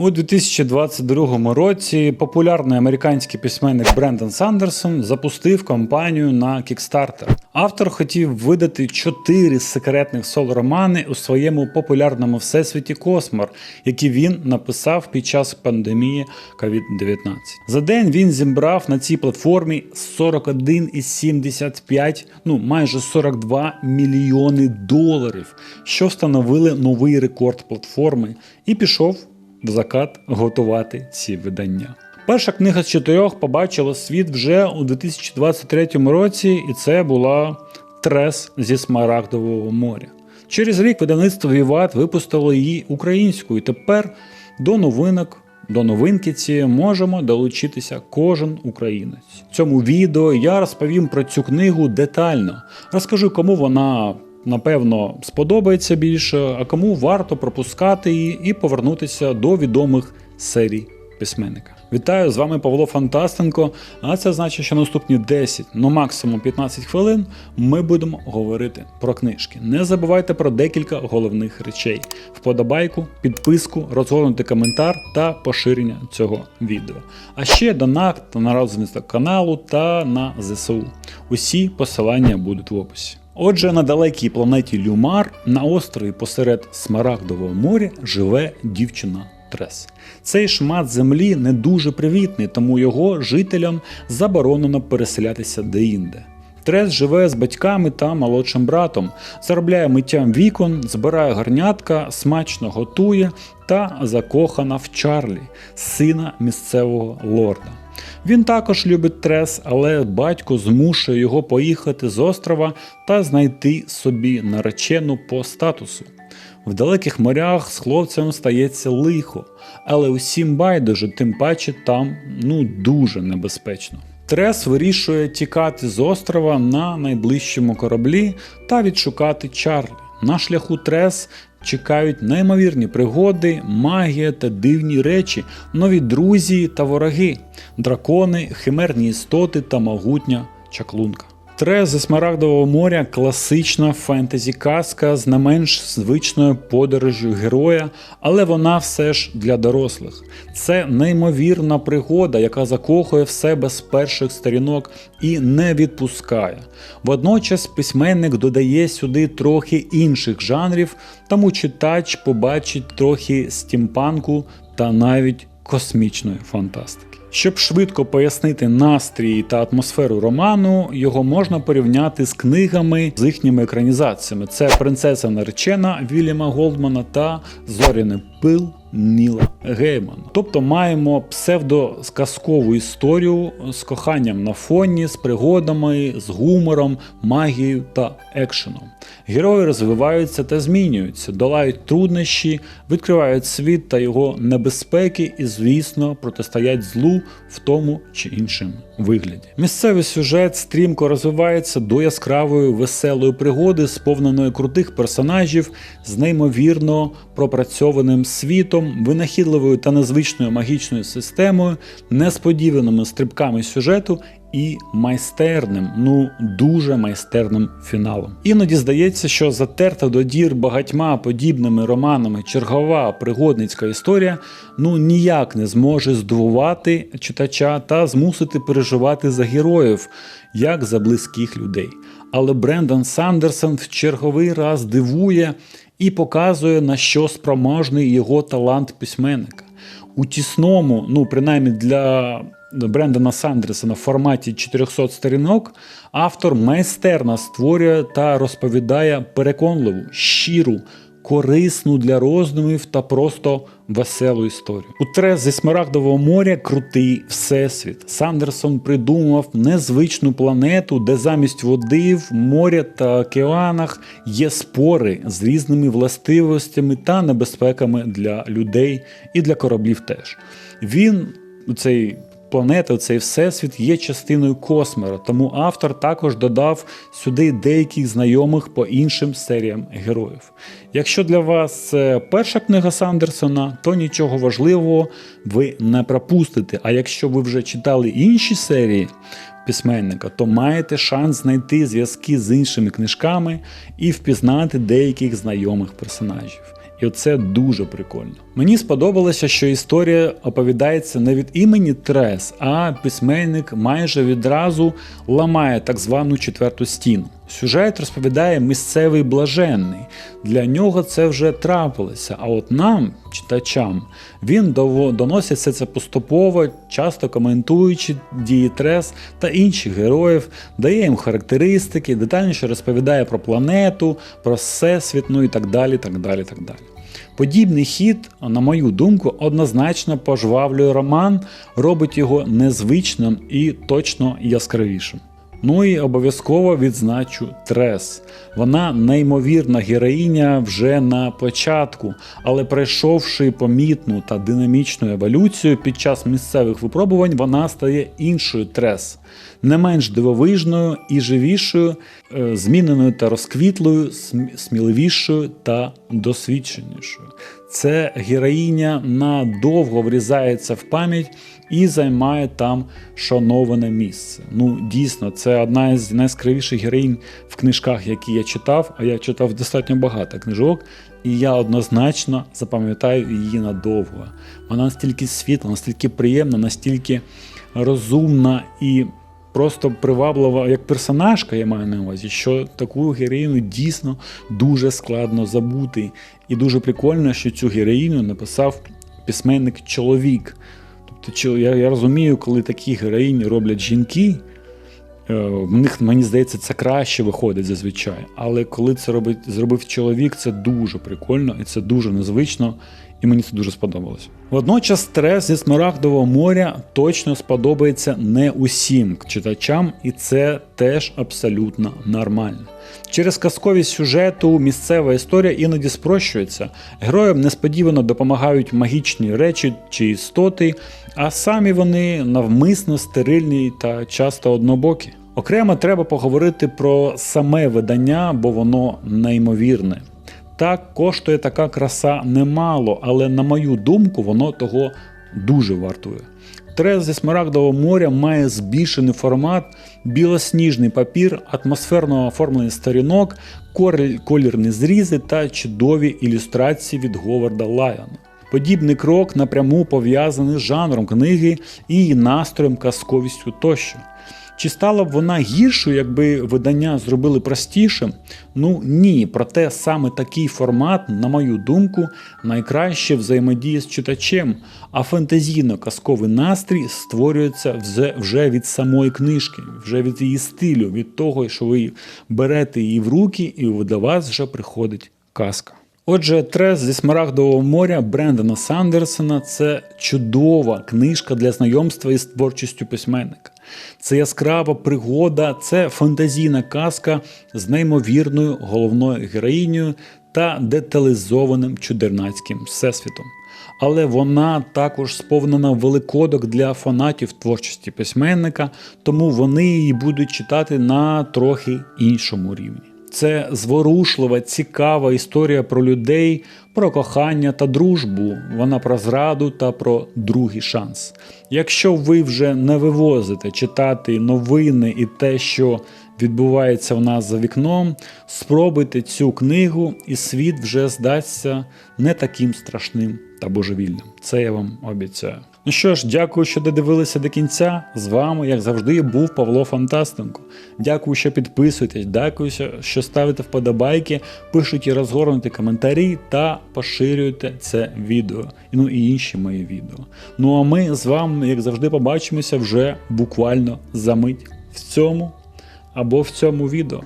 У 2022 році популярний американський письменник Брендон Сандерсон запустив кампанію на Kickstarter. Автор хотів видати чотири секретних соло-романи у своєму популярному всесвіті Космор, які він написав під час пандемії COVID-19. За день він зібрав на цій платформі 41,75, ну майже 42 мільйони доларів, що встановили новий рекорд платформи, і пішов в закат готувати ці видання. Перша книга з чотирьох побачила світ вже у 2023 році, і це була Трес зі Смарагдового моря. Через рік видавництво Віват випустило її українською. і Тепер до новинок, до новинки цієї можемо долучитися кожен українець. В цьому відео я розповім про цю книгу детально. Розкажу, кому вона напевно сподобається більше, а кому варто пропускати її і повернутися до відомих серій письменника. Вітаю з вами Павло Фантастенко. А це значить, що наступні 10, ну максимум 15 хвилин ми будемо говорити про книжки. Не забувайте про декілька головних речей: вподобайку, підписку, розгорнути коментар та поширення цього відео. А ще донат на розвиток каналу та на ЗСУ. Усі посилання будуть в описі. Отже, на далекій планеті Люмар на острові посеред Смарагдового моря живе дівчина Трес. Цей шмат землі не дуже привітний, тому його жителям заборонено переселятися деінде. Трес живе з батьками та молодшим братом, заробляє миттям вікон, збирає гарнятка, смачно готує та закохана в Чарлі, сина місцевого лорда. Він також любить трес, але батько змушує його поїхати з острова та знайти собі наречену по статусу. В далеких морях з хлопцем стається лихо, але усім байдуже, тим паче там ну дуже небезпечно. Трес вирішує тікати з острова на найближчому кораблі та відшукати Чарлі. На шляху Трес чекають неймовірні пригоди, магія та дивні речі, нові друзі та вороги, дракони, химерні істоти та могутня чаклунка. Трес зі Смарагдового моря класична фентезі-казка з не менш звичною подорожю героя, але вона все ж для дорослих. Це неймовірна пригода, яка закохує в себе з перших сторінок і не відпускає. Водночас письменник додає сюди трохи інших жанрів, тому читач побачить трохи стімпанку та навіть космічної фантастики. Щоб швидко пояснити настрій та атмосферу роману, його можна порівняти з книгами з їхніми екранізаціями. Це Принцеса наречена Вільяма Голдмана та Зоряний пил Ніла Геймана. Тобто маємо псевдосказкову історію з коханням на фоні, з пригодами, з гумором, магією та екшеном. Герої розвиваються та змінюються, долають труднощі, відкривають світ та його небезпеки і, звісно, протистоять злу в тому чи іншому вигляді. Місцевий сюжет стрімко розвивається до яскравої веселої пригоди, сповненої крутих персонажів з неймовірно пропрацьованим світом, винахідливою та незвичною магічною системою, несподіваними стрибками сюжету і майстерним, ну дуже майстерним фіналом. Іноді здається, що затерта до дір багатьма подібними романами чергова пригодницька історія ну ніяк не зможе здивувати читача та змусити переживати за героїв, як за близьких людей. Але Брендан Сандерсон в черговий раз дивує і показує, на що спроможний його талант письменника. У тісному, ну принаймні для Брендана Сандерсона в форматі 400 сторінок автор майстерно створює та розповідає переконливу, щиру, корисну для роздумів та просто веселу історію. У трес зі Смарагдового моря крутий всесвіт. Сандерсон придумав незвичну планету, де замість води в моря та океанах є спори з різними властивостями та небезпеками для людей і для кораблів теж. Він цей планета, цей всесвіт є частиною космера, тому автор також додав сюди деяких знайомих по іншим серіям героїв. Якщо для вас це перша книга Сандерсона, то нічого важливого ви не пропустите. А якщо ви вже читали інші серії, Письменника, то маєте шанс знайти зв'язки з іншими книжками і впізнати деяких знайомих персонажів. І це дуже прикольно. Мені сподобалося, що історія оповідається не від імені Трес, а письменник майже відразу ламає так звану четверту стіну. Сюжет розповідає місцевий блаженний. Для нього це вже трапилося. А от нам, читачам, він доносить все це поступово, часто коментуючи дії Трес та інших героїв, дає їм характеристики, детальніше розповідає про планету, про всесвіт, ну і так далі. так далі, так далі. Подібний хід, на мою думку, однозначно пожвавлює роман, робить його незвичним і точно яскравішим. Ну і обов'язково відзначу Трес. Вона неймовірна героїня вже на початку, але пройшовши помітну та динамічну еволюцію під час місцевих випробувань, вона стає іншою Трес, не менш дивовижною і живішою, е, зміненою та розквітлою, сміливішою та досвідченішою. Це героїня надовго врізається в пам'ять і займає там шановане місце. Ну, дійсно, це одна із найяскравіших героїнь в книжках, які я читав, а я читав достатньо багато книжок, і я однозначно запам'ятаю її надовго. Вона настільки світла, настільки приємна, настільки розумна і просто приваблива як персонажка, я маю на увазі, що таку героїну дійсно дуже складно забути. І дуже прикольно, що цю героїню написав письменник чоловік. Тобто, я, я розумію, коли такі героїні роблять жінки, в них, мені здається, це краще виходить зазвичай. Але коли це робить, зробив чоловік, це дуже прикольно і це дуже незвично, і мені це дуже сподобалось. Водночас стрес зі Смарагдового моря точно сподобається не усім читачам, і це теж абсолютно нормально. Через казковість сюжету місцева історія іноді спрощується. Героям несподівано допомагають магічні речі чи істоти, а самі вони навмисно стерильні та часто однобокі. Окремо треба поговорити про саме видання, бо воно неймовірне. Так, коштує така краса немало, але на мою думку, воно того дуже вартує. Трес зі Смарагдового моря має збільшений формат, білосніжний папір, атмосферно оформлений сторінок, колірні зрізи та чудові ілюстрації від Говарда Лайона. Подібний крок напряму пов'язаний з жанром книги і її настроєм, казковістю тощо. Чи стала б вона гіршою, якби видання зробили простішим? Ну ні, проте саме такий формат, на мою думку, найкраще взаємодіє з читачем, а фентезійно-казковий настрій створюється вже- від самої книжки, вже від її стилю, від того, що ви берете її в руки, і до вас вже приходить казка. Отже, Трес зі Смарагдового моря Брендона Сандерсона це чудова книжка для знайомства із творчістю письменника. Це яскрава пригода, це фантазійна казка з неймовірною головною героїнею та деталізованим чудернацьким всесвітом. Але вона також сповнена великодок для фанатів творчості письменника, тому вони її будуть читати на трохи іншому рівні. Це зворушлива, цікава історія про людей, про кохання та дружбу. Вона про зраду та про другий шанс. Якщо ви вже не вивозите читати новини і те, що відбувається в нас за вікном, спробуйте цю книгу, і світ вже здасться не таким страшним та божевільним. Це я вам обіцяю. Ну що ж, дякую, що додивилися до кінця. З вами, як завжди, був Павло Фантастенко. Дякую, що підписуєтесь, дякую, що ставите вподобайки, пишете розгорнуті коментарі та поширюєте це відео. Ну і інші мої відео. Ну а ми з вами, як завжди, побачимося вже буквально за мить в цьому або в цьому відео.